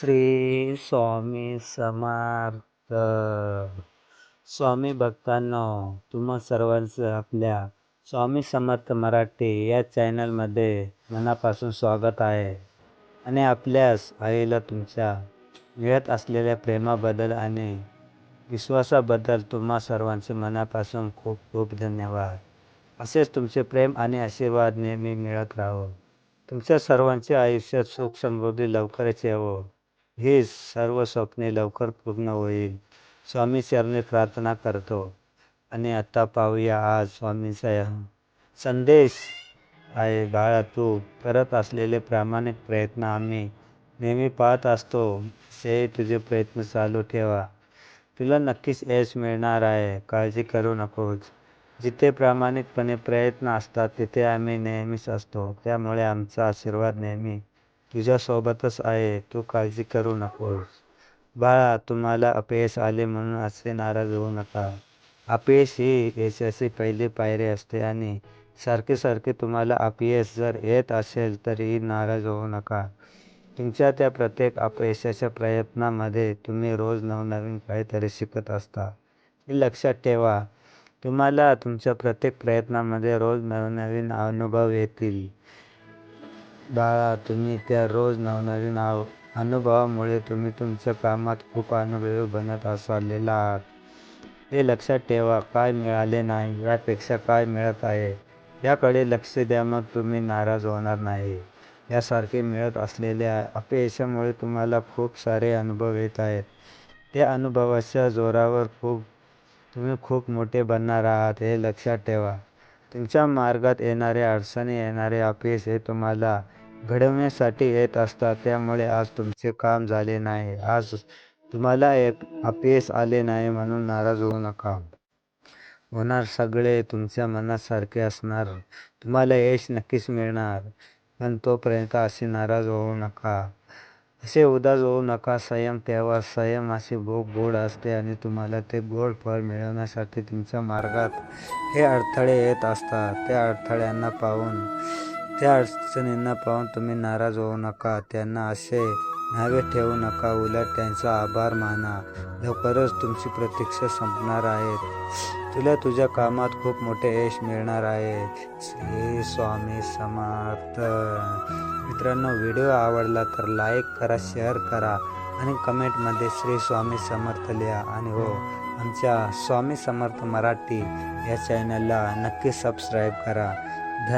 श्री स्वामी समर्थ. स्वामी भक्तांनो तुम्हा सर्वांचं आपल्या स्वामी समर्थ मराठी या चॅनलमध्ये मनापासून स्वागत आहे. आणि आपल्यास आईला तुमच्या मिळत असलेल्या प्रेमाबद्दल आणि विश्वासाबद्दल तुम्हा सर्वांचे मनापासून खूप खूप धन्यवाद. असेच तुमचे प्रेम आणि आशीर्वाद नेहमी मिळत राहो. तुमच्या सर्वांचे आयुष्यात सुख समृद्धी लवकरच यावं. ही सर्व स्वप्ने लवकर पूर्ण होईल. स्वामीचरणी प्रार्थना करतो. आणि आता पाहूया आज स्वामीचा संदेश आहे. बाळा तू करत असलेले प्रामाणिक प्रयत्न आम्ही नेहमी पाहत असतो. ते तुझे प्रयत्न चालू ठेवा. तुला नक्कीच यश मिळणार आहे. काळजी करू नकोस. जिथे प्रामाणिकपणे प्रयत्न असतात तिथे आम्ही नेहमीच असतो. त्यामुळे आमचा आशीर्वाद नेहमी तुझ्यासोबतच आहे. तू काळजी करू नकोस. बाळा तुम्हाला अपयश आले म्हणून असे नाराज होऊ नका. अपयश ही यशाची पहिली पायरी असते आणि सारखे सारखे तुम्हाला अपयश जर येत असेल तरीही नाराज होऊ नका. तुमच्या त्या प्रत्येक अपयशाच्या प्रयत्नामध्ये तुम्ही रोज नवनवीन काहीतरी शिकत असता. हे लक्षात ठेवा. तुम्हाला तुमच्या प्रत्येक प्रयत्नामध्ये रोज नवनवीन अनुभव येतील. बाळा तुम्ही त्या रोज नवनवीन आव अनुभवामुळे तुम्ही तुमच्या कामात खूप अनुभवी बनत असलेला आहात. हे लक्षात ठेवा काय मिळाले नाही यापेक्षा काय मिळत आहे? याकडे लक्ष द्या मग तुम्ही नाराज होणार नाही. यासारखे मिळत असलेल्या अपयशामुळे तुम्हाला खूप सारे अनुभव येत आहेत. त्या अनुभवाच्या जोरावर खूप तुम्ही खूप मोठे बनणार आहात हे लक्षात ठेवा. तुमच्या मार्गात येणारे अडचणी येणारे अपयश हे तुम्हाला घडवण्यासाठी येत असतात. त्यामुळे आज तुमचे काम झाले नाही. आज तुम्हाला एक अपयश आले नाही म्हणून नाराज होऊ नका. होणार सगळे तुमच्या मनासारखे असणार. तुम्हाला यश नक्कीच मिळणार. पण तोपर्यंत असे नाराज होऊ नका. असे उदास होऊ नका. संयम ठेवा. संयम असे भूक गोड असते आणि तुम्हाला ते गोड फळ मिळवण्यासाठी तुमच्या मार्गात हे अडथळे येत असतात. त्या अडथळ्यांना पाहून त्या अडचणींना पाहून तुम्ही नाराज होऊ नका. त्यांना असे नावे ठेवू नका. उलट त्यांचा आभार माना. लवकरच तुमची प्रतीक्षा संपणार आहे. तुला तुझ्या कामात खूप मोठे यश मिळणार आहे. श्री स्वामी समर्थ. मित्रांनो व्हिडिओ आवडला तर लाईक करा शेअर करा आणि कमेंटमध्ये श्री स्वामी समर्थ लिहा. आणि हो आमच्या स्वामी समर्थ मराठी या चॅनलला नक्की सबस्क्राईब करा.